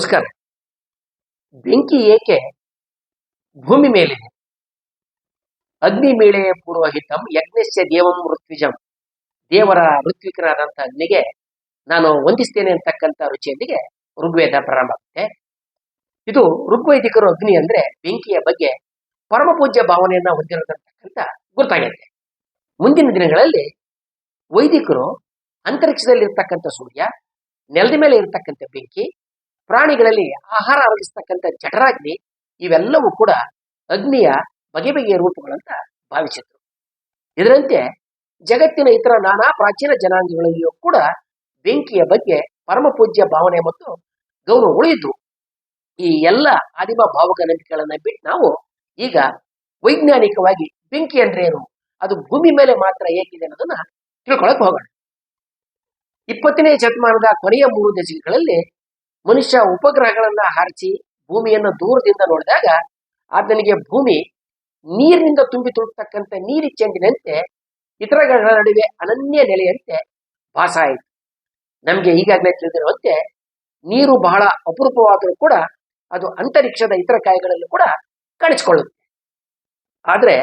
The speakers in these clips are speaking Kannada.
ನಮಸ್ಕಾರ. ಬೆಂಕಿ ಏಕೆ ಭೂಮಿ ಮೇಲಿದೆ? ಅಗ್ನಿ ಮೇಳೆಯ ಪುರೋಹಿತಂ ಯಜ್ಞಸ್ಯ ದೇವಂ ಋತ್ವಿಜಂ. ದೇವರ ಋತ್ವಿಕರಾದಂಥ ಅಗ್ನಿಗೆ ನಾನು ವಂದಿಸ್ತೇನೆ ಅಂತಕ್ಕಂಥ ರುಚಿಯೊಂದಿಗೆ ಋಗ್ವೇದ ಪ್ರಾರಂಭ ಆಗುತ್ತೆ. ಇದು ಋಗ್ವೈದಿಕರು ಅಗ್ನಿ ಅಂದ್ರೆ ಬೆಂಕಿಯ ಬಗ್ಗೆ ಪರಮ ಪೂಜ್ಯ ಭಾವನೆಯನ್ನ ಹೊಂದಿರತಕ್ಕಂಥ ಗುರುತಾಗೈತೆ ಮುಂದಿನ ದಿನಗಳಲ್ಲಿ ವೈದಿಕರು ಅಂತರಿಕ್ಷದಲ್ಲಿರ್ತಕ್ಕಂಥ ಸೂರ್ಯ, ನೆಲದ ಮೇಲೆ ಇರತಕ್ಕಂಥ ಬೆಂಕಿ ಪ್ರಾಣಿಗಳಲ್ಲಿ ಆಹಾರ ಅರಗಿಸ್ತಕ್ಕಂಥ ಜಠರಾಗ್ನಿ ಇವೆಲ್ಲವೂ ಕೂಡ ಅಗ್ನಿಯ ಬಗೆ ಬಗೆಯ ರೂಪಗಳಂತ ಭಾವಿಸಿದ್ರು. ಇದರಂತೆ ಜಗತ್ತಿನ ಇತರ ನಾನಾ ಪ್ರಾಚೀನ ಜನಾಂಗಗಳಲ್ಲಿಯೂ ಕೂಡ ಬೆಂಕಿಯ ಬಗ್ಗೆ ಪರಮ ಪೂಜ್ಯ ಭಾವನೆ ಮತ್ತು ಗೌರವ ಉಳಿದ್ರು ಈ ಎಲ್ಲ ಆದಿಮ ಭಾವಕ ನಂಬಿಕೆಗಳನ್ನ ಬಿಟ್ಟು ನಾವು ಈಗ ವೈಜ್ಞಾನಿಕವಾಗಿ ಬೆಂಕಿ ಅಂದ್ರೆ ಏನು, ಅದು ಭೂಮಿ ಮೇಲೆ ಮಾತ್ರ ಏಕಿದೆ ಅನ್ನೋದನ್ನ ತಿಳ್ಕೊಳಕ್ ಹೋಗೋಣ. ಇಪ್ಪತ್ತನೇ ಶತಮಾನದ ಕೊನೆಯ ಮೂರು ದಶಕಗಳಲ್ಲಿ ಮನುಷ್ಯ ಉಪಗ್ರಹಗಳನ್ನ ಹಾರಿಸಿ ಭೂಮಿಯನ್ನು ದೂರದಿಂದ ನೋಡಿದಾಗ ಆತನಿಗೆ ಭೂಮಿ ನೀರಿನಿಂದ ತುಂಬಿ ತುಳುಕ್ತಕ್ಕಂಥ ನೀರಿ ಚೆಂಡಿನಂತೆ ಇತರ ಗ್ರಹಗಳ ನಡುವೆ ಅನನ್ಯ ನೆಲೆಯಂತೆ ಭಾಸ ಆಯಿತು ನಮಗೆ ಈಗಾಗಲೇ ತಿಳಿದಿರುವಂತೆ ನೀರು ಬಹಳ ಅಪರೂಪವಾದರೂ ಕೂಡ ಅದು ಅಂತರಿಕ್ಷದ ಇತರ ಕಾಯಿಗಳಲ್ಲೂ ಕೂಡ ಕಾಣಿಸಿಕೊಳ್ಳುತ್ತೆ. ಆದರೆ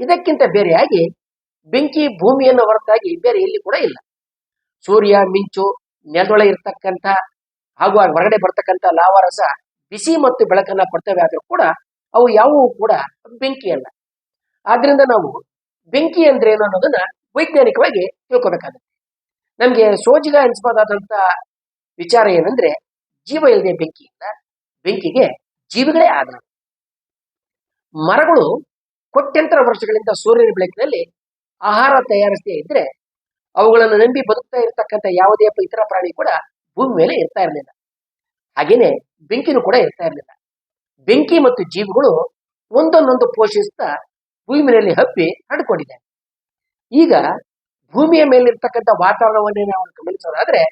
ಇದಕ್ಕಿಂತ ಬೇರೆಯಾಗಿ ಬೆಂಕಿ ಭೂಮಿಯನ್ನು ಹೊರತಾಗಿ ಬೇರೆ ಎಲ್ಲಿ ಕೂಡ ಇಲ್ಲ. ಸೂರ್ಯ, ಮಿಂಚು ನೆಲದೊಳ ಇರ್ತಕ್ಕಂಥ ಹಾಗೂ ಆ ಹೊರಗಡೆ ಬರ್ತಕ್ಕಂಥ ಲಾವಾರಸ ಬಿಸಿ ಮತ್ತು ಬೆಳಕನ್ನ ಕೊಡ್ತವೆ ಆದರೂ ಕೂಡ ಅವು ಯಾವುವು ಕೂಡ ಬೆಂಕಿ ಅಲ್ಲ. ಆದ್ರಿಂದ ನಾವು ಬೆಂಕಿ ಅಂದ್ರೆ ಏನು ಅನ್ನೋದನ್ನ ವೈಜ್ಞಾನಿಕವಾಗಿ ತಿಳ್ಕೊಬೇಕಾಗುತ್ತೆ. ನಮ್ಗೆ ಸೋಜಿಗ ಎನಿಸಬಹುದಾದಂತ ವಿಚಾರ ಏನಂದ್ರೆ ಜೀವ ಇಲ್ಲದೆ ಬೆಂಕಿ ಬೆಂಕಿಗೆ ಜೀವಿಗಳೇ ಆಧಾರ ಮರಗಳು ಕೋಟ್ಯಂತರ ವರ್ಷಗಳಿಂದ ಸೂರ್ಯನ ಬೆಳಕಿನಲ್ಲಿ ಆಹಾರ ತಯಾರಿಸದೇ ಇದ್ರೆ ಅವುಗಳನ್ನು ನಂಬಿ ಬದುಕ್ತಾ ಇರತಕ್ಕಂಥ ಯಾವುದೇ ಇತರ ಪ್ರಾಣಿ ಕೂಡ ಭೂಮಿ ಮೇಲೆ ಇರ್ತಾ ಇರಲಿಲ್ಲ. ಹಾಗೇನೆ ಬೆಂಕಿನೂ ಕೂಡ ಇರ್ತಾ ಇರಲಿಲ್ಲ. ಬೆಂಕಿ ಮತ್ತು ಜೀವಿಗಳು ಒಂದನ್ನೊಂದು ಪೋಷಿಸ್ತಾ ಮೇಲೆ ಹಬ್ಬಿ ಹರಡ್ಕೊಂಡಿದೆ. ಈಗ ಭೂಮಿಯ ಮೇಲಿರ್ತಕ್ಕಂಥ ವಾತಾವರಣವನ್ನೇ ನಾವು ಗಮನಿಸೋದಾದ್ರೆ,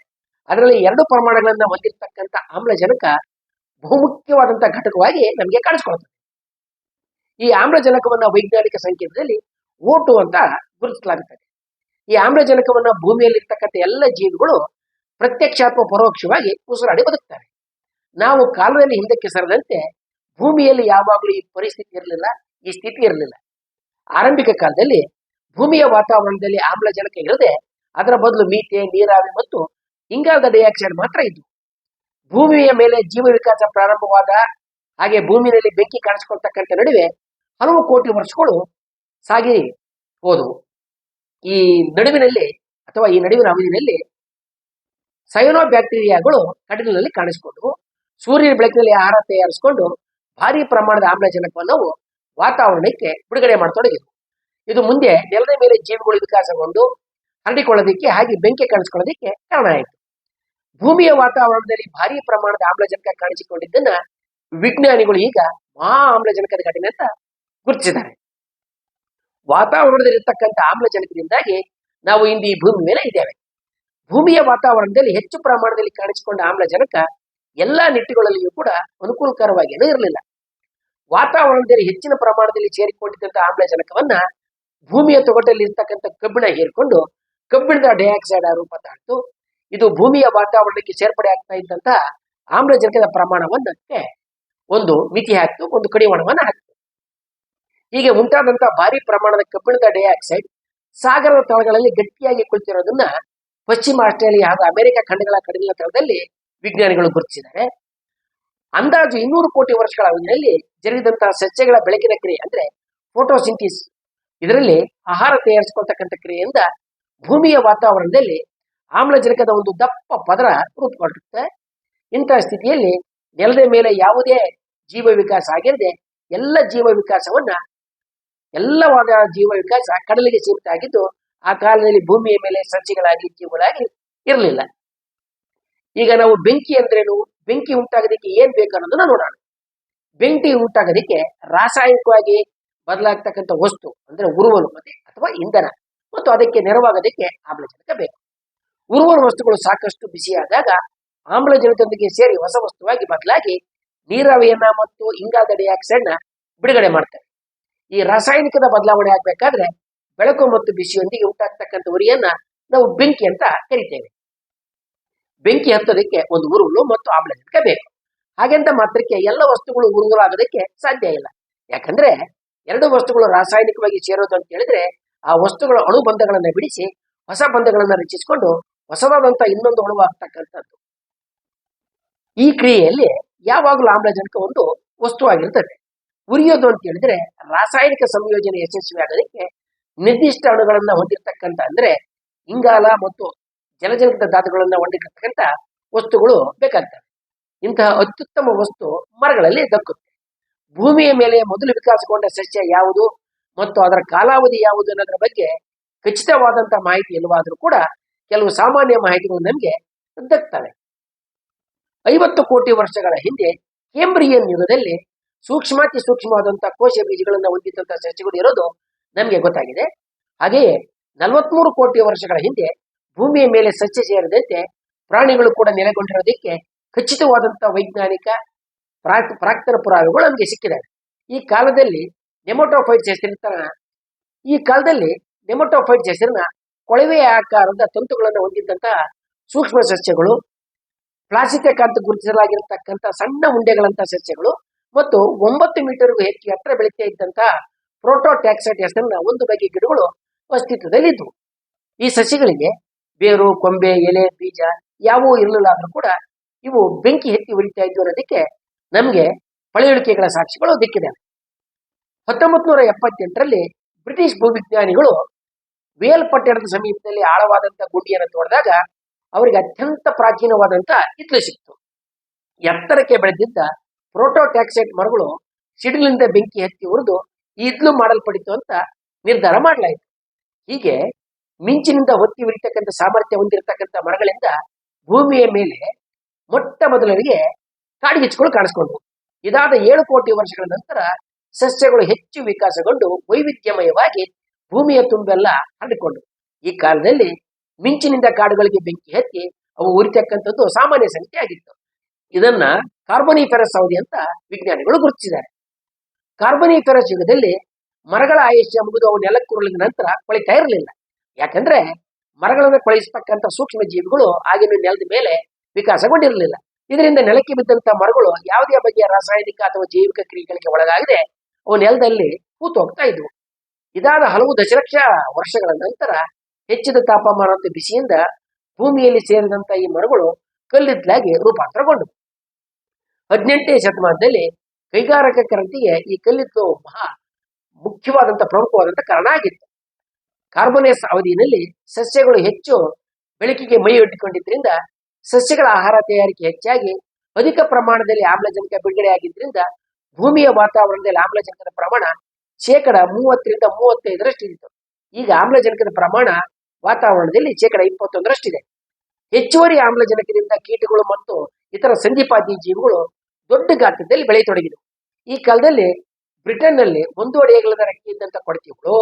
ಅದರಲ್ಲಿ ಎರಡು ಪ್ರಮಾಣಗಳನ್ನ ಹೊಂದಿರತಕ್ಕಂಥ ಆಮ್ಲಜನಕ ಬಹುಮುಖ್ಯವಾದಂಥ ಘಟಕವಾಗಿ ನಮಗೆ ಕಾಣಿಸ್ಕೊಳ್ತದೆ. ಈ ಆಮ್ಲಜನಕವನ್ನ ವೈಜ್ಞಾನಿಕ ಸಂಕೇತದಲ್ಲಿ ಓಟು ಅಂತ ಗುರುತಿಸಲಾಗುತ್ತದೆ. ಈ ಆಮ್ಲಜನಕವನ್ನ ಭೂಮಿಯಲ್ಲಿರ್ತಕ್ಕಂಥ ಎಲ್ಲ ಜೀವಿಗಳು ಪ್ರತ್ಯಕ್ಷ ಅಥವಾ ಪರೋಕ್ಷವಾಗಿ ಉಸಿರಾಡಿ ಬದುಕ್ತಾರೆ. ನಾವು ಕಾಲದಲ್ಲಿ ಹಿಂದಕ್ಕೆ ಸರದಂತೆ ಭೂಮಿಯಲ್ಲಿ ಯಾವಾಗಲೂ ಈ ಪರಿಸ್ಥಿತಿ ಇರಲಿಲ್ಲ, ಈ ಸ್ಥಿತಿ ಇರಲಿಲ್ಲ. ಆರಂಭಿಕ ಕಾಲದಲ್ಲಿ ಭೂಮಿಯ ವಾತಾವರಣದಲ್ಲಿ ಆಮ್ಲಜನಕ ಇರದೆ ಅದರ ಬದಲು ಮೀತೆ ನೀರಾವಿ ಮತ್ತು ಇಂಗಾಲದ ಡೈಆಕ್ಸೈಡ್ ಮಾತ್ರ ಇದ್ದವು ಭೂಮಿಯ ಮೇಲೆ ಜೀವ ವಿಕಾಸ ಪ್ರಾರಂಭವಾದ ಹಾಗೆ ಭೂಮಿಯಲ್ಲಿ ಬೆಂಕಿ ಕಾಣಿಸ್ಕೊಳ್ತಕ್ಕಂಥ ನಡುವೆ ಹಲವು ಕೋಟಿ ವರ್ಷಗಳು ಸಾಗಿ ಹೋದವು. ಈ ನಡುವಿನಲ್ಲಿ ಅಥವಾ ಈ ನಡುವಿನ ಅವಧಿಯಲ್ಲಿ ಸೈನೋ ಬ್ಯಾಕ್ಟೀರಿಯಾಗಳು ಕಡಲಿನಲ್ಲಿ ಕಾಣಿಸಿಕೊಂಡು, ಸೂರ್ಯನ ಬೆಳಕಿನಲ್ಲಿ ಆಹಾರ ತಯಾರಿಸಿಕೊಂಡು ಭಾರಿ ಪ್ರಮಾಣದ ಆಮ್ಲಜನಕವನ್ನು ವಾತಾವರಣಕ್ಕೆ ಬಿಡುಗಡೆ ಮಾಡತೊಡಗಿದ್ವು. ಇದು ಮುಂದೆ ನೆಲದ ಮೇಲೆ ಜೀವಿಗಳು ವಿಕಾಸಗೊಂಡು ಹರಡಿಕೊಳ್ಳೋದಕ್ಕೆ ಹಾಗೆ ಬೆಂಕಿ ಕಾಣಿಸ್ಕೊಳ್ಳೋದಕ್ಕೆ ಕಾರಣ ಆಯಿತು. ಭೂಮಿಯ ವಾತಾವರಣದಲ್ಲಿ ಭಾರಿ ಪ್ರಮಾಣದ ಆಮ್ಲಜನಕ ಕಾಣಿಸಿಕೊಂಡಿದ್ದನ್ನ ವಿಜ್ಞಾನಿಗಳು ಈಗ ಮಹಾ ಆಮ್ಲಜನಕದ ಘಟನೆ ಅಂತ ಗುರುತಿಸಿದ್ದಾರೆ. ವಾತಾವರಣದಲ್ಲಿರ್ತಕ್ಕಂಥ ಆಮ್ಲಜನಕದಿಂದಾಗಿ ನಾವು ಇಂದು ಈ ಭೂಮಿ ಮೇಲೆ ಇದ್ದೇವೆ. ಭೂಮಿಯ ವಾತಾವರಣದಲ್ಲಿ ಹೆಚ್ಚು ಪ್ರಮಾಣದಲ್ಲಿ ಕಾಣಿಸಿಕೊಂಡ ಆಮ್ಲಜನಕ ಎಲ್ಲಾ ನಿಟ್ಟುಗಳಲ್ಲಿಯೂ ಕೂಡ ಅನುಕೂಲಕರವಾಗಿಯೂ ಇರಲಿಲ್ಲ. ವಾತಾವರಣದಲ್ಲಿ ಹೆಚ್ಚಿನ ಪ್ರಮಾಣದಲ್ಲಿ ಸೇರಿಕೊಂಡಿದ್ದಂತಹ ಆಮ್ಲಜನಕವನ್ನ ಭೂಮಿಯ ತೊಗಟಲ್ಲಿ ಇರ್ತಕ್ಕಂಥ ಕಬ್ಬಿಣ ಹೀರಿಕೊಂಡು ಕಬ್ಬಿಣದ ಡೈಆಕ್ಸೈಡ್ ರೂಪ ತಾಳ್ತು, ಇದು ಭೂಮಿಯ ವಾತಾವರಣಕ್ಕೆ ಸೇರ್ಪಡೆ ಆಗ್ತಾ ಇದ್ದಂತಹ ಆಮ್ಲಜನಕದ ಪ್ರಮಾಣವನ್ನಕ್ಕೆ ಒಂದು ಮಿತಿ ಹಾಕ್ತು, ಒಂದು ಕಡಿವಾಣವನ್ನ ಹಾಕ್ತು. ಹೀಗೆ ಉಂಟಾದಂತಹ ಭಾರಿ ಪ್ರಮಾಣದ ಕಬ್ಬಿಣದ ಡೈಆಕ್ಸೈಡ್ ಸಾಗರದ ತಳಗಳಲ್ಲಿ ಗಟ್ಟಿಯಾಗಿ ಕುಳಿತಿರೋದನ್ನ ಪಶ್ಚಿಮ ಆಸ್ಟ್ರೇಲಿಯಾ ಹಾಗೂ ಅಮೆರಿಕ ಖಂಡಗಳ ಕಡಿಮೆ ತಳದಲ್ಲಿ ವಿಜ್ಞಾನಿಗಳು ಗುರುತಿಸಿದ್ದಾರೆ. ಅಂದಾಜು ಇನ್ನೂರು ಕೋಟಿ ವರ್ಷಗಳ ಅವಧಿಯಲ್ಲಿ ಜರುಗಿದಂತಹ ಸಸ್ಯಗಳ ಬೆಳಕಿನ ಕ್ರಿಯೆ ಅಂದ್ರೆ ಫೋಟೋಸಿಂಥಿಸ್ ಇದರಲ್ಲಿ ಆಹಾರ ತಯಾರಿಸಿಕೊಳ್ತಕ್ಕಂಥ ಕ್ರಿಯೆಯಿಂದ ಭೂಮಿಯ ವಾತಾವರಣದಲ್ಲಿ ಆಮ್ಲಜನಕದ ಒಂದು ದಪ್ಪ ಪದರ ರೂಪುಗೊಳ್ಳುತ್ತೆ ಇಂತಹ ಸ್ಥಿತಿಯಲ್ಲಿ ನೆಲದ ಮೇಲೆ ಯಾವುದೇ ಜೀವ ವಿಕಾಸ ಆಗಿರದೆ ಎಲ್ಲ ಜೀವ ವಿಕಾಸವನ್ನ ಎಲ್ಲವಾದ ಜೀವ ವಿಕಾಸ ಕಡಲಿಗೆ ಸೀಮಿತ ಆಗಿದ್ದು ಆ ಕಾಲದಲ್ಲಿ ಭೂಮಿಯ ಮೇಲೆ ಸಸಿಗಳಾಗಿ ಜೀವಗಳಾಗಿ ಇರಲಿಲ್ಲ. ಈಗ ನಾವು ಬೆಂಕಿ ಅಂದ್ರೇನು? ಬೆಂಕಿ ಉಂಟಾಗೋದಕ್ಕೆ ಏನ್ ಬೇಕು ಅನ್ನೋದನ್ನ ನೋಡೋಣ. ಬೆಂಕಿ ಉಂಟಾಗೋದಕ್ಕೆ ರಾಸಾಯನಿಕವಾಗಿ ಬದಲಾಗ್ತಕ್ಕಂಥ ವಸ್ತು ಅಂದ್ರೆ ಉರುವಲುಪತೆ ಅಥವಾ ಇಂಧನ ಮತ್ತು ಅದಕ್ಕೆ ನೆರವಾಗೋದಕ್ಕೆ ಆಮ್ಲಜನಕ ಬೇಕು. ಉರುವಲು ವಸ್ತುಗಳು ಸಾಕಷ್ಟು ಬಿಸಿಯಾದಾಗ ಆಮ್ಲಜನಕದೊಂದಿಗೆ ಸೇರಿ ಹೊಸ ವಸ್ತುವಾಗಿ ಬದಲಾಗಿ ನೀರಾವಿಯನ್ನ ಮತ್ತು ಇಂಗಾಲದ ಡೈಆಕ್ಸೈಡ್ನ ಬಿಡುಗಡೆ ಮಾಡ್ತಾರೆ. ಈ ರಾಸಾಯನಿಕದ ಬದಲಾವಣೆ ಆಗ್ಬೇಕಾದ್ರೆ ಬೆಳಕು ಮತ್ತು ಬಿಸಿಯೊಂದಿಗೆ ಉಂಟಾಗ್ತಕ್ಕಂಥ ಉರಿಯನ್ನ ನಾವು ಬೆಂಕಿ ಅಂತ ಕರಿತೇವೆ. ಬೆಂಕಿ ಹತ್ತೋದಕ್ಕೆ ಒಂದು ಉರುಳು ಮತ್ತು ಆಮ್ಲಜನಕ ಬೇಕು. ಹಾಗೆಂತ ಮಾತ್ರಕ್ಕೆ ಎಲ್ಲ ವಸ್ತುಗಳು ಉರುಗುಲಾಗೋದಕ್ಕೆ ಸಾಧ್ಯ ಇಲ್ಲ. ಯಾಕಂದ್ರೆ ಎರಡು ವಸ್ತುಗಳು ರಾಸಾಯನಿಕವಾಗಿ ಸೇರೋದು ಅಂತ ಹೇಳಿದ್ರೆ ಆ ವಸ್ತುಗಳ ಅಣು ಬಂಧಗಳನ್ನ ಬಿಡಿಸಿ ಹೊಸ ಬಂಧಗಳನ್ನ ರಚಿಸಿಕೊಂಡು ಹೊಸದಾದಂತ ಇನ್ನೊಂದು ಅಣು ಆಗ್ತಕ್ಕಂಥದ್ದು ಈ ಕ್ರಿಯೆಯಲ್ಲಿ ಯಾವಾಗಲೂ ಆಮ್ಲಜನಕ ಒಂದು ವಸ್ತುವಾಗಿರ್ತದೆ ಉರಿಯೋದು ಅಂತ ಹೇಳಿದ್ರೆ ರಾಸಾಯನಿಕ ಸಂಯೋಜನೆ ಯಶಸ್ವಿ ಆಗೋದಕ್ಕೆ ನಿರ್ದಿಷ್ಟ ಅಣುಗಳನ್ನ ಹೊಂದಿರ್ತಕ್ಕಂಥ ಅಂದ್ರೆ ಇಂಗಾಲ ಮತ್ತು ಜಲಜನಕ ಧಾತುಗಳನ್ನ ಹೊಂದಿರತಕ್ಕಂಥ ವಸ್ತುಗಳು ಬೇಕಾಗ್ತವೆ. ಇಂತಹ ಅತ್ಯುತ್ತಮ ವಸ್ತು ಮರಗಳಲ್ಲಿ ದಕ್ಕುತ್ತೆ. ಭೂಮಿಯ ಮೇಲೆ ಮೊದಲು ವಿಕಾಸಗೊಂಡ ಸಸ್ಯ ಯಾವುದು ಮತ್ತು ಅದರ ಕಾಲಾವಧಿ ಯಾವುದು ಅನ್ನೋದ್ರ ಬಗ್ಗೆ ಖಚಿತವಾದಂತ ಮಾಹಿತಿ ಇಲ್ಲವಾದರೂ ಕೂಡ ಕೆಲವು ಸಾಮಾನ್ಯ ಮಾಹಿತಿಗಳು ನಮಗೆ ದಕ್ತವೆ. ಐವತ್ತು ಕೋಟಿ ವರ್ಷಗಳ ಹಿಂದೆ ಕೇಂಬ್ರಿಯನ್ ಯುಗದಲ್ಲಿ ಸೂಕ್ಷ್ಮಾತಿ ಸೂಕ್ಷ್ಮವಾದಂತಹ ಕೋಶ ಬೀಜಗಳನ್ನು ಹೊಂದಿದ್ದಂತಹ ಸಸ್ಯಗಳು ಇರೋದು ನಮಗೆ ಗೊತ್ತಾಗಿದೆ. ಹಾಗೆಯೇ ನಲವತ್ಮೂರು ಕೋಟಿ ವರ್ಷಗಳ ಹಿಂದೆ ಭೂಮಿಯ ಮೇಲೆ ಸಸ್ಯ ಸೇರಿದಂತೆ ಪ್ರಾಣಿಗಳು ಕೂಡ ನೆಲೆಗೊಂಡಿರೋದಕ್ಕೆ ಖಚಿತವಾದಂತಹ ವೈಜ್ಞಾನಿಕ ಪ್ರಾಕ್, ಪ್ರಾಕ್ತನ ಪುರಾವೆಗಳು ನಮಗೆ ಸಿಕ್ಕಿದೆ ಈ ಕಾಲದಲ್ಲಿ ನೆಮೋಟೋಫೈಟ್ಸ್ ಹೆಸರಿನ ಈ ಕಾಲದಲ್ಲಿ ನೆಮೋಟೋಫೈಟ್ಸ್ ಹೆಸರಿನ ಕೊಳವೆಯ ಆಕಾರದ ತಂತುಗಳನ್ನು ಹೊಂದಿದ್ದಂತಹ ಸೂಕ್ಷ್ಮ ಸಸ್ಯಗಳು, ಪ್ಲಾಸ್ಟಿಕ್ ಅಂತ ಗುರುತಿಸಲಾಗಿರ್ತಕ್ಕಂಥ ಸಣ್ಣ ಉಂಡೆಗಳಂತಹ ಸಸ್ಯಗಳು ಮತ್ತು ಒಂಬತ್ತು ಮೀಟರ್ಗೂ ಹೆಚ್ಚು ಎತ್ತರ ಬೆಳೀತಾ ಇದ್ದಂತಹ ಪ್ರೋಟೋಟ್ಯಾಕ್ಸೈಟ್ ಹೆಸರಿನ ಒಂದು ಬಗೆ ಗಿಡಗಳು ಅಸ್ತಿತ್ವದಲ್ಲಿದ್ದವು ಈ ಸಸಿಗಳಿಗೆ ಬೇರು, ಕೊಂಬೆ, ಎಲೆ, ಬೀಜ ಯಾವೂ ಇರಲಿಲ್ಲ ಕೂಡ ಇವು ಬೆಂಕಿ ಎತ್ತಿ ಉಳಿತಾ ಇದ್ವು ಅನ್ನೋದಕ್ಕೆ ನಮಗೆ ಪಳೆಯುಳಿಕೆಗಳ ಸಾಕ್ಷಿಗಳು ದಿಕ್ಕಿದ್ದಾವೆ ಹತ್ತೊಂಬತ್ತು ನೂರ ಎಪ್ಪತ್ತೆಂಟರಲ್ಲಿ ಬ್ರಿಟಿಷ್ ಭೂವಿಜ್ಞಾನಿಗಳು ವೇಲ್ ಪಟ್ಟಣದ ಸಮೀಪದಲ್ಲಿ ಆಳವಾದಂತ ಗುಂಡಿಯನ್ನು ತೋಡಿದಾಗ ಅವರಿಗೆ ಅತ್ಯಂತ ಪ್ರಾಚೀನವಾದಂತ ಇತ್ಲು ಸಿಕ್ತು. ಎತ್ತರಕ್ಕೆ ಬೆಳೆದಿದ್ದ ಪ್ರೋಟೋಟ್ಯಾಕ್ಸೈಟ್ ಮರಗಳು ಸಿಡಿಲಿಂದ ಬೆಂಕಿ ಹತ್ತಿ ಉರಿದು ಇದ್ಲು ಮಾಡಲ್ಪಡಿತು ಅಂತ ನಿರ್ಧಾರ ಮಾಡಲಾಯಿತು. ಹೀಗೆ ಮಿಂಚಿನಿಂದ ಹೊತ್ತಿ ಉರಿತಕ್ಕಂಥ ಸಾಮರ್ಥ್ಯ ಹೊಂದಿರತಕ್ಕಂಥ ಮರಗಳಿಂದ ಭೂಮಿಯ ಮೇಲೆ ಮೊಟ್ಟ ಮೊದಲರಿಗೆ ಕಾಡಿಗೆಚ್ಚುಗಳು ಕಾಣಿಸ್ಕೊಂಡವು. ಇದಾದ ಏಳು ಕೋಟಿ ವರ್ಷಗಳ ನಂತರ ಸಸ್ಯಗಳು ಹೆಚ್ಚು ವಿಕಾಸಗೊಂಡು ವೈವಿಧ್ಯಮಯವಾಗಿ ಭೂಮಿಯ ತುಂಬೆಲ್ಲ ಹರಡಿಕೊಂಡು ಈ ಕಾಲದಲ್ಲಿ ಮಿಂಚಿನಿಂದ ಕಾಡುಗಳಿಗೆ ಬೆಂಕಿ ಹತ್ತಿ ಅವು ಉರಿತಕ್ಕಂಥದ್ದು ಸಾಮಾನ್ಯ ಸಂಖ್ಯೆ ಆಗಿತ್ತು ಇದನ್ನ ಕಾರ್ಬೋನಿಫೆರಸ್ ಅವಧಿ ಅಂತ ವಿಜ್ಞಾನಿಗಳು ಗುರುತಿಸಿದ್ದಾರೆ. ಕಾರ್ಬನಿಫೆರಸ್ ಯುಗದಲ್ಲಿ ಮರಗಳ ಆಯುಷ್ಯ ಮುಗಿದು ಅವು ನೆಲಕ್ಕುರುಳಿದ ನಂತರ ಕೊಳಿತಾ ಇರಲಿಲ್ಲ. ಯಾಕಂದ್ರೆ ಮರಗಳನ್ನು ಕೊಳಿಸ್ತಕ್ಕಂಥ ಸೂಕ್ಷ್ಮ ಜೀವಿಗಳು ಆಗಿನ ನೆಲದ ಮೇಲೆ ವಿಕಾಸಗೊಂಡಿರಲಿಲ್ಲ. ಇದರಿಂದ ನೆಲಕ್ಕೆ ಬಿದ್ದಂತ ಮರಗಳು ಯಾವುದೇ ಬಗೆಯ ರಾಸಾಯನಿಕ ಅಥವಾ ಜೈವಿಕ ಕ್ರಿಯೆಗಳಿಗೆ ಒಳಗಾಗದೆ ಅವು ನೆಲದಲ್ಲಿ ಹೂತು ಹೋಗ್ತಾ ಇದ್ವು. ಇದಾದ ಹಲವು ದಶಲಕ್ಷ ವರ್ಷಗಳ ನಂತರ ಹೆಚ್ಚಿದ ತಾಪಮಾನ ಮತ್ತು ಬಿಸಿಯಿಂದ ಭೂಮಿಯಲ್ಲಿ ಸೇರಿದಂತಹ ಈ ಮರಗಳು ಕಲ್ಲಿದ್ದಲಾಗಿ ರೂಪಾಂತರಗೊಂಡವು. ಹದಿನೆಂಟನೇ ಶತಮಾನದಲ್ಲಿ ಕೈಗಾರಿಕಾ ಕ್ರಾಂತಿಗೆ ಈ ಕಲ್ಲಿದ್ದು ಮಹಾ ಮುಖ್ಯವಾದಂತಹ ಪ್ರಮುಖವಾದಂತಹ ಕಾರಣ ಆಗಿತ್ತು. ಕಾರ್ಬೋನೇಸ್ ಅವಧಿಯಲ್ಲಿ ಸಸ್ಯಗಳು ಹೆಚ್ಚು ಬೆಳಕಿಗೆ ಮೈ ಇಟ್ಟುಕೊಂಡಿದ್ದರಿಂದ ಸಸ್ಯಗಳ ಆಹಾರ ತಯಾರಿಕೆ ಹೆಚ್ಚಾಗಿ ಅಧಿಕ ಪ್ರಮಾಣದಲ್ಲಿ ಆಮ್ಲಜನಕ ಬಿಡುಗಡೆ ಆಗಿದ್ದರಿಂದ ಭೂಮಿಯ ವಾತಾವರಣದಲ್ಲಿ ಆಮ್ಲಜನಕದ ಪ್ರಮಾಣ ಶೇಕಡ ಮೂವತ್ತರಿಂದ ಮೂವತ್ತೈದರಷ್ಟು ಇತ್ತು ಈಗ ಆಮ್ಲಜನಕದ ಪ್ರಮಾಣ ವಾತಾವರಣದಲ್ಲಿ ಶೇಕಡ ಇಪ್ಪತ್ತೊಂದರಷ್ಟಿದೆ. ಹೆಚ್ಚುವರಿ ಆಮ್ಲಜನಕದಿಂದ ಕೀಟಗಳು ಮತ್ತು ಇತರ ಸಂಧಿಪಾತಿ ಜೀವಿಗಳು ದೊಡ್ಡ ಗಾತ್ರದಲ್ಲಿ ಬೆಳೆಯತೊಡಗಿದವು ಈ ಕಾಲದಲ್ಲಿ ಬ್ರಿಟನ್ನಲ್ಲಿ ಒಂದು ಅಡಿಯಗಲದ ರೆಕ್ಕೆ ಇದ್ದಂತ ಕೊಡತಿಗಳು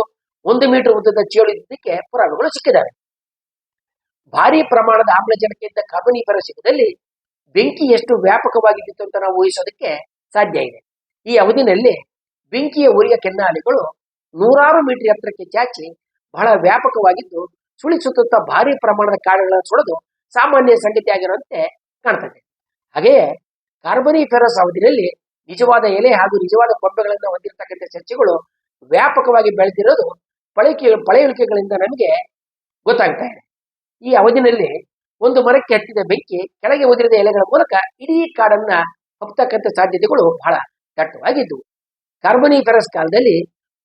ಒಂದು ಮೀಟರ್ ಉದ್ದದ ಚೇಳು ಇದ್ದಕ್ಕೆ ಪುರಾವೆಗಳು ಸಿಕ್ಕಿದ್ದಾವೆ ಭಾರಿ ಪ್ರಮಾಣದ ಆಮ್ಲಜನಕ ಇದ್ದ ಕಾರ್ಬನೀಫೆರಸ್ ಯುಗದಲ್ಲಿ ಬೆಂಕಿ ಎಷ್ಟು ವ್ಯಾಪಕವಾಗಿದ್ದಿತ್ತು ಅಂತ ನಾವು ಊಹಿಸೋದಕ್ಕೆ ಸಾಧ್ಯ ಇದೆ. ಈ ಅವಧಿನಲ್ಲಿ ಬೆಂಕಿಯ ಉರಿಯ ಕೆನ್ನಾಲಿಗಳು ನೂರಾರು ಮೀಟರ್ ಎತ್ತರಕ್ಕೆ ಚಾಚಿ ಬಹಳ ವ್ಯಾಪಕವಾಗಿದ್ದು, ಸುಳಿ ಸುತ್ತ ಭಾರಿ ಪ್ರಮಾಣದ ಕಾಡುಗಳನ್ನು ಸುಳಿದು ಸಾಮಾನ್ಯ ಸಂಗತಿಯಾಗಿರುವಂತೆ ಕಾಣ್ತದೆ. ಹಾಗೆಯೇ ಕಾರ್ಬನಿಫೆರಸ್ ಅವಧಿಯಲ್ಲಿ ನಿಜವಾದ ಎಲೆ ಹಾಗೂ ನಿಜವಾದ ಕೊಂಬೆಗಳನ್ನು ಹೊಂದಿರತಕ್ಕಂಥ ಸಸ್ಯಗಳು ವ್ಯಾಪಕವಾಗಿ ಬೆಳೆದಿರೋದು ಪಳೆಯುಕೆ ಪಳೆಯುಳಿಕೆಗಳಿಂದ ನಮಗೆ ಗೊತ್ತಾಗ್ತಾ ಇದೆ. ಈ ಅವಧಿನಲ್ಲಿ ಒಂದು ಮರಕ್ಕೆ ಹತ್ತಿದ ಬೆಂಕಿ ಕೆಳಗೆ ಉದುರಿದ ಎಲೆಗಳ ಮೂಲಕ ಇಡೀ ಕಾಡನ್ನ ಹಬ್ತಕ್ಕಂಥ ಸಾಧ್ಯತೆಗಳು ಬಹಳ ದಟ್ಟವಾಗಿದ್ದವು. ಕಾರ್ಬನಿಫೆರಸ್ ಕಾಲದಲ್ಲಿ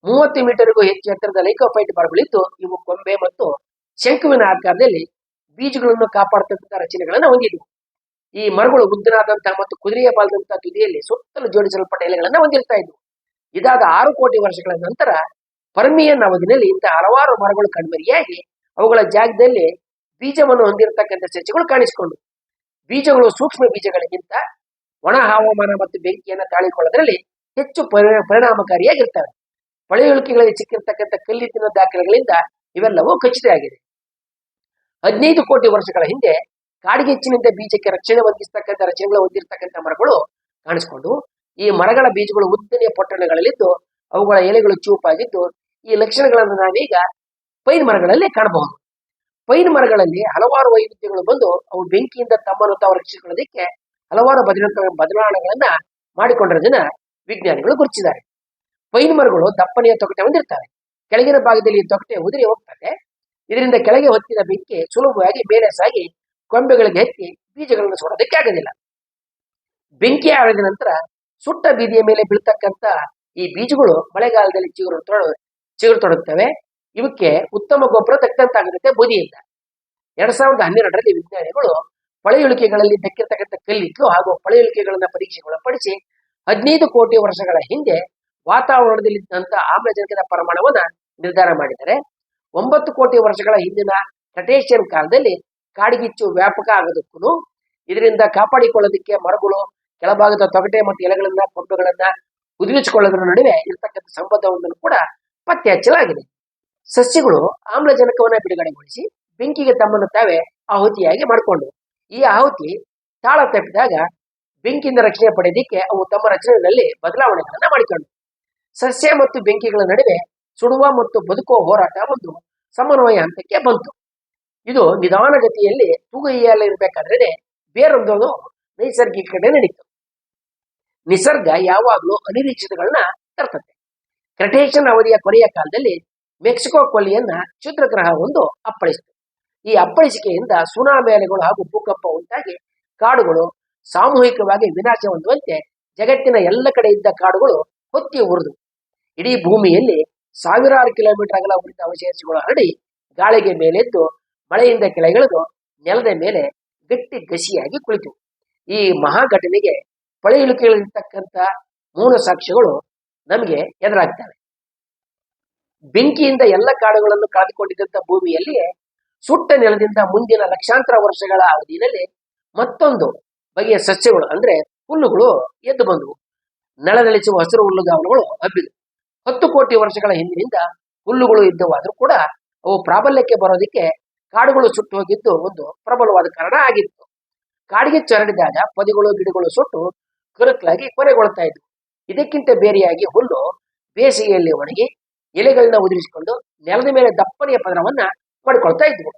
ಮೂವತ್ತು ಮೀಟರ್ಗೂ ಹೆಚ್ಚು ಎತ್ತರದ ಲೈಕೋಫೈಟ್ ಮರಗಳಿದ್ದು, ಇವು ಕೊಂಬೆ ಮತ್ತು ಶಂಕುವಿನ ಆಕಾರದಲ್ಲಿ ಬೀಜಗಳನ್ನು ಕಾಪಾಡತಕ್ಕಂಥ ರಚನೆಗಳನ್ನು ಹೊಂದಿದ್ವು ಈ ಮರಗಳು ಉದ್ದನಾದಂತಹ ಮತ್ತು ಕುದುರೆಯ ಬಾಲದಂತಹ ತುದಿಯಲ್ಲಿ ಸುತ್ತಲೂ ಜೋಡಿಸಲ್ಪಟ್ಟ ಎಲೆಗಳನ್ನ ಹೊಂದಿರ್ತಾ ಇದ್ವು. ಇದಾದ ಆರು ಕೋಟಿ ವರ್ಷಗಳ ನಂತರ ಪರ್ಮಿಯನ್ ಅವಧಿನಲ್ಲಿ ಇಂತಹ ಹಲವಾರು ಮರಗಳು ಕಣ್ಮರಿಯಾಗಿ ಅವುಗಳ ಜಾಗದಲ್ಲಿ ಬೀಜವನ್ನು ಹೊಂದಿರತಕ್ಕಂಥ ಸಸ್ಯಗಳು ಕಾಣಿಸಿಕೊಂಡು ಬೀಜಗಳು ಸೂಕ್ಷ್ಮ ಬೀಜಗಳಿಗಿಂತ ಒಣ ಹವಾಮಾನ ಮತ್ತು ಬೆಂಕಿಯನ್ನು ತಾಳಿಕೊಳ್ಳೋದ್ರಲ್ಲಿ ಹೆಚ್ಚು ಪರಿ- ಪರಿಣಾಮಕಾರಿಯಾಗಿರ್ತವೆ. ಪಳೆಯುಳಿಕೆಗಳಲ್ಲಿ ಸಿಕ್ಕಿರ್ತಕ್ಕಂಥ ಕಲ್ಲಿದ್ದಿನ ದಾಖಲೆಗಳಿಂದ ಇವೆಲ್ಲವೂ ಖಚಿತ ಆಗಿದೆ ಹದಿನೈದು ಕೋಟಿ ವರ್ಷಗಳ ಹಿಂದೆ ಕಾಡಿಗೆಚ್ಚಿನಿಂದ ಬೀಜಕ್ಕೆ ರಕ್ಷಣೆ ಒದಗಿಸ್ತಕ್ಕಂಥ ರಚನೆಗಳು ಹೊಂದಿರತಕ್ಕಂಥ ಮರಗಳು ಕಾಣಿಸ್ಕೊಂಡು, ಈ ಮರಗಳ ಬೀಜಗಳು ಉದ್ದನೆಯ ಪೊಟ್ಟಣಗಳಲ್ಲಿದ್ದು, ಅವುಗಳ ಎಲೆಗಳು ಚೂಪಾಗಿದ್ದು, ಈ ಲಕ್ಷಣಗಳನ್ನು ನಾವೀಗ ಪೈನ್ ಮರಗಳಲ್ಲಿ ಕಾಣಬಹುದು. ಪೈನ್ ಮರಗಳಲ್ಲಿ ಹಲವಾರು ವೈವಿಧ್ಯಗಳು ಬಂದು, ಅವು ಬೆಂಕಿಯಿಂದ ತಮ್ಮನ್ನು ತಾವು ರಕ್ಷಿಸಿಕೊಳ್ಳೋದಕ್ಕೆ ಹಲವಾರು ಬದಲ ಬದಲಾವಣೆಗಳನ್ನ ಮಾಡಿಕೊಂಡಿರೋದನ್ನ ವಿಜ್ಞಾನಿಗಳು ಗುರುತಿಸಿದ್ದಾರೆ. ಪೈನ್ ಮರಗಳು ದಪ್ಪನೆಯ ತೊಗಟೆ ಹೊಂದಿರ್ತವೆ. ಕೆಳಗಿನ ಭಾಗದಲ್ಲಿ ತೊಗಟೆ ಉದುರಿ ಹೋಗ್ತದೆ. ಇದರಿಂದ ಕೆಳಗೆ ಹೊತ್ತಿದ ಬೆಂಕಿ ಸುಲಭವಾಗಿ ಬೇರೆ ಸಾಗಿ ಕೊಂಬೆಗಳಿಗೆ ಹತ್ತಿ ಬೀಜಗಳನ್ನು ಸುಡೋದಕ್ಕೆ ಆಗೋದಿಲ್ಲ. ಬೆಂಕಿ ಆರಿದ ನಂತರ ಸುಟ್ಟ ಬೀದಿಯ ಮೇಲೆ ಬೀಳ್ತಕ್ಕಂಥ ಈ ಬೀಜಗಳು ಮಳೆಗಾಲದಲ್ಲಿ ಚಿಗುರು ತೊಡ ಚಿಗುರು ತೊಡುತ್ತವೆ. ಇವಕ್ಕೆ ಉತ್ತಮ ಗೊಬ್ಬರ ತಕ್ಕಂತಾಗುತ್ತೆ ಬೂದಿಯಿಂದ. ಎರಡ್ ಸಾವಿರದ ಹನ್ನೆರಡರಲ್ಲಿ ವಿಜ್ಞಾನಿಗಳು ಪಳೆಯುಳಿಕೆಗಳಲ್ಲಿ ದಕ್ಕಿರ್ತಕ್ಕಂಥ ಕಲ್ಲಿದ್ದು ಹಾಗೂ ಪಳೆಯುಳಿಕೆಗಳನ್ನ ಪರೀಕ್ಷೆಗೊಳಪಡಿಸಿ ಹದಿನೈದು ಕೋಟಿ ವರ್ಷಗಳ ಹಿಂದೆ ವಾತಾವರಣದಲ್ಲಿದ್ದಂಥ ಆಮ್ಲಜನಕದ ಪ್ರಮಾಣವನ್ನ ನಿರ್ಧಾರ ಮಾಡಿದ್ದಾರೆ ಒಂಬತ್ತು ಕೋಟಿ ವರ್ಷಗಳ ಹಿಂದಿನ ಕ್ರಟೇಷಿಯನ್ ಕಾಲದಲ್ಲಿ ಕಾಡ್ಗಿಚ್ಚು ವ್ಯಾಪಕ ಆಗೋದಕ್ಕೂ ಇದರಿಂದ ಕಾಪಾಡಿಕೊಳ್ಳೋದಕ್ಕೆ ಮರಗಳು, ಕೆಳಭಾಗದ ತೊಗಟೆ ಮತ್ತು ಎಲೆಗಳನ್ನ ಕೊಂಬೆಗಳನ್ನ ಉದುರಿಸಿಕೊಳ್ಳೋದ್ರ ನಡುವೆ ಇರತಕ್ಕಂಥ ಸಂಬಂಧವನ್ನು ಕೂಡ ಪತ್ತೆ ಹಚ್ಚಲಾಗಿದೆ. ಸಸ್ಯಗಳು ಆಮ್ಲಜನಕವನ್ನ ಬಿಡುಗಡೆಗೊಳಿಸಿ ಬೆಂಕಿಗೆ ತಮ್ಮನ್ನು ತಾವೇ ಆಹುತಿಯಾಗಿ ಮಾಡಿಕೊಂಡು ಈ ಆಹುತಿ ತಾಳ ತಪ್ಪಿದಾಗ ಬೆಂಕಿಯಿಂದ ರಕ್ಷಣೆ ಪಡೆಯೋದಿಕ್ಕೆ ಅವು ತಮ್ಮ ರಚನೆಯಲ್ಲಿ ಬದಲಾವಣೆಗಳನ್ನ ಮಾಡಿಕೊಂಡು ಸಸ್ಯ ಮತ್ತು ಬೆಂಕಿಗಳ ನಡುವೆ ಸುಡುವ ಮತ್ತು ಬದುಕುವ ಹೋರಾಟ ಒಂದು ಸಮನ್ವಯ ಹಂತಕ್ಕೆ ಬಂತು. ಇದು ನಿಧಾನಗತಿಯಲ್ಲಿ ಇರಬೇಕಾದ್ರೆ ಬೇರೊಂದು ನೈಸರ್ಗಿಕ ಕಡೆ ನಡೀತು. ನಿಸರ್ಗ ಯಾವಾಗಲೂ ಅನಿರೀಕ್ಷಿತಗಳನ್ನ ತರ್ತದೆ. ಕ್ರಟೇಷನ್ ಅವಧಿಯ ಕೊನೆಯ ಕಾಲದಲ್ಲಿ ಮೆಕ್ಸಿಕೋ ಕೊಲ್ಲಿಯನ್ನ ಕ್ಷುದ್ರಗ್ರಹವೊಂದು ಅಪ್ಪಳಿಸಿತು. ಈ ಅಪ್ಪಳಿಸಿಕೆಯಿಂದ ಸುನಾಮಿ ಅಲೆಗಳು ಹಾಗೂ ಭೂಕಂಪ ಉಂಟಾಗಿ ಕಾಡುಗಳು ಸಾಮೂಹಿಕವಾಗಿ ವಿನಾಶ ಹೊಂದುವಂತೆ ಜಗತ್ತಿನ ಎಲ್ಲ ಕಡೆ ಇದ್ದ ಕಾಡುಗಳು ಹೊತ್ತಿ ಉರಿದು ಇಡೀ ಭೂಮಿಯಲ್ಲಿ ಸಾವಿರಾರು ಕಿಲೋಮೀಟರ್ ಅಗಲ ಉಳಿದ ಅವಶೇಷಗಳು ಹರಡಿ ಗಾಳಿಗೆ ಮೇಲೆದ್ದು ಮಳೆಯಿಂದ ಕೆಳಗಿಳಿದು ನೆಲದ ಮೇಲೆ ಗಟ್ಟಿ ಗಸಿಯಾಗಿ ಕುಳಿತು. ಈ ಮಹಾ ಘಟನೆಗೆ ಪಳೆಯುಳಿಕೆಗಳಿರ್ತಕ್ಕಂಥ ಮೂಲ ಸಾಕ್ಷ್ಯಗಳು ನಮಗೆ ಎದುರಾಗ್ತವೆ. ಬೆಂಕಿಯಿಂದ ಎಲ್ಲ ಕಾಡುಗಳನ್ನು ಕಳೆದುಕೊಂಡಿದ್ದಂಥ ಭೂಮಿಯಲ್ಲಿಯೇ ಸುಟ್ಟ ನೆಲದಿಂದ ಮುಂದಿನ ಲಕ್ಷಾಂತರ ವರ್ಷಗಳ ಅವಧಿಯಲ್ಲಿ ಮತ್ತೊಂದು ಬಗೆಯ ಸಸ್ಯಗಳು ಅಂದ್ರೆ ಹುಲ್ಲುಗಳು ಎದ್ದು ಬಂದವು. ನೆಲದಳಿಸುವ ಹಸಿರು ಹುಲ್ಲುಗಾವಲುಗಳು ಹಬ್ಬಿದವು. ಹತ್ತು ಕೋಟಿ ವರ್ಷಗಳ ಹಿಂದಿನಿಂದ ಹುಲ್ಲುಗಳು ಇದ್ದವಾದರೂ ಕೂಡ ಅವು ಪ್ರಾಬಲ್ಯಕ್ಕೆ ಬರೋದಕ್ಕೆ ಕಾಡುಗಳು ಸುಟ್ಟು ಹೋಗಿದ್ದು ಒಂದು ಪ್ರಬಲವಾದ ಕಾರಣ ಆಗಿತ್ತು. ಕಾಡಿಗೆ ಚರಡಿದಾಗ ಪೊದೆಗಳು, ಗಿಡಗಳು ಸುಟ್ಟು ಕರುಕಲಾಗಿ ಕೊನೆಗೊಳ್ತಾ ಇದ್ವು. ಇದಕ್ಕಿಂತ ಬೇರೆಯಾಗಿ ಹುಲ್ಲು ಬೇಸಿಗೆಯಲ್ಲಿ ಒಣಗಿ ಎಲೆಗಳನ್ನ ಉದುರಿಸಿಕೊಂಡು ನೆಲದ ಮೇಲೆ ದಪ್ಪನೆಯ ಪದರವನ್ನ ಮಾಡಿಕೊಳ್ತಾ ಇದ್ವು.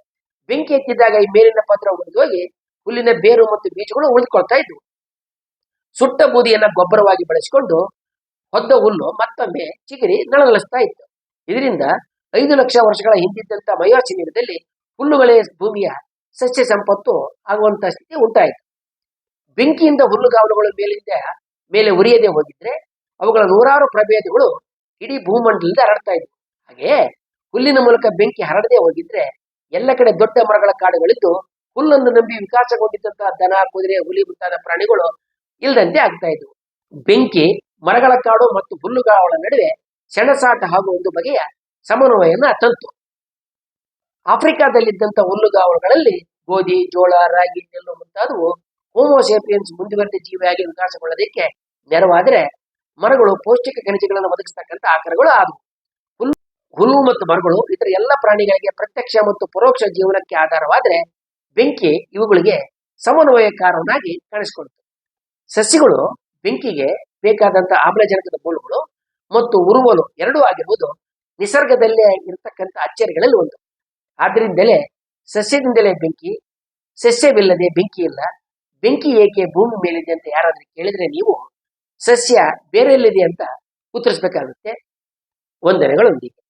ಬೆಂಕಿ ಎತ್ತಿದ್ದಾಗ ಈ ಮೇಲಿನ ಪದರ ಹೋಗಿ ಹುಲ್ಲಿನ ಬೇರು ಮತ್ತು ಬೀಜಗಳು ಉಳಿದುಕೊಳ್ತಾ ಇದ್ವು. ಸುಟ್ಟ ಬೂದಿಯನ್ನ ಗೊಬ್ಬರವಾಗಿ ಬಳಸಿಕೊಂಡು ಹೊದ್ದ ಹುಲ್ಲು ಮತ್ತೊಮ್ಮೆ ಚಿಗಿರಿ ನಳನಳಿಸ್ತಾ ಇತ್ತು. ಇದರಿಂದ ಐದು ಲಕ್ಷ ವರ್ಷಗಳ ಹಿಂದಿದ್ದಂತ ಮಯೋಸಿನಿರದಲ್ಲಿ ಹುಲ್ಲುಗಳೇ ಭೂಮಿಯ ಸಸ್ಯ ಸಂಪತ್ತು ಆಗುವಂತಹ ಸ್ಥಿತಿ ಉಂಟಾಯಿತು. ಬೆಂಕಿಯಿಂದ ಹುಲ್ಲುಗಾವಲುಗಳ ಮೇಲಿಂದ ಮೇಲೆ ಉರಿಯದೆ ಹೋಗಿದ್ರೆ ಅವುಗಳ ನೂರಾರು ಪ್ರಭೇದಗಳು ಇಡೀ ಭೂಮಂಡಲದಿಂದ ಹರಡ್ತಾ ಇದ್ವು. ಹಾಗೆ ಹುಲ್ಲಿನ ಮೂಲಕ ಬೆಂಕಿ ಹರಡದೆ ಹೋಗಿದ್ರೆ ಎಲ್ಲ ಕಡೆ ದೊಡ್ಡ ಮರಗಳ ಕಾಡುಗಳಿದ್ದು ಹುಲ್ಲನ್ನು ನಂಬಿ ವಿಕಾಸಗೊಂಡಿದ್ದಂತಹ ದನ, ಕುದುರೆ, ಹುಲಿ ಮುಂತಾದ ಪ್ರಾಣಿಗಳು ಇಲ್ಲದಂತೆ ಆಗ್ತಾ ಇದ್ವು. ಬೆಂಕಿ ಮರಗಳ ಕಾಡು ಮತ್ತು ಹುಲ್ಲುಗಾವಳ ನಡುವೆ ಸೆಣಸಾಟ ಹಾಗೂ ಒಂದು ಬಗೆಯ ಸಮನ್ವಯನ ತಂತು. ಆಫ್ರಿಕಾದಲ್ಲಿದ್ದಂಥ ಹುಲ್ಲುಗಾವಲುಗಳಲ್ಲಿ ಗೋಧಿ, ಜೋಳ, ರಾಗಿ ನೆಲ್ಲು ಮುಂತಾದವು ಹೋಮೋಸೇಪಿಯನ್ಸ್ ಮುಂದುವರೆದ ಜೀವಿಯಾಗಿ ವಿಕಾಸಗೊಳ್ಳೋದಕ್ಕೆ ನೆರವಾದರೆ ಮರಗಳು ಪೌಷ್ಟಿಕ ಖನಿಜಗಳನ್ನು ಒದಗಿಸ್ತಕ್ಕಂಥ ಆಕಾರಗಳು ಆದವು. ಹುಲ್ಲು ಹುಲ್ಲು ಮತ್ತು ಮರಗಳು ಇತರ ಎಲ್ಲ ಪ್ರಾಣಿಗಳಿಗೆ ಪ್ರತ್ಯಕ್ಷ ಮತ್ತು ಪರೋಕ್ಷ ಜೀವನಕ್ಕೆ ಆಧಾರವಾದರೆ ಬೆಂಕಿ ಇವುಗಳಿಗೆ ಸಮನ್ವಯಕಾರನಾಗಿ ಕಾಣಿಸಿಕೊಂಡಿತು ಸಸ್ಯಗಳು ಬೆಂಕಿಗೆ ಬೇಕಾದಂತಹ ಆಮ್ಲಜನಕದ ಮೂಲಗಳು ಮತ್ತು ಉರುವಲು ಎರಡೂ ಆಗಿರುವುದು ನಿಸರ್ಗದಲ್ಲೇ ಇರತಕ್ಕಂಥ ಅಚ್ಚರಿಗಳಲ್ಲಿ ಒಂದು. ಆದ್ರಿಂದಲೇ ಸಸ್ಯದಿಂದಲೇ ಬೆಂಕಿ, ಸಸ್ಯವಿಲ್ಲದೆ ಬೆಂಕಿ ಇಲ್ಲ. ಬೆಂಕಿ ಏಕೆ ಭೂಮಿ ಮೇಲಿದೆ ಅಂತ ಯಾರಾದ್ರೂ ಕೇಳಿದ್ರೆ ನೀವು ಸಸ್ಯ ಬೇರೆಲ್ಲಿದೆ ಅಂತ ಉತ್ತರಿಸಬೇಕಾಗುತ್ತೆ. ವಂದನೆಗಳೊಂದಿಗೆ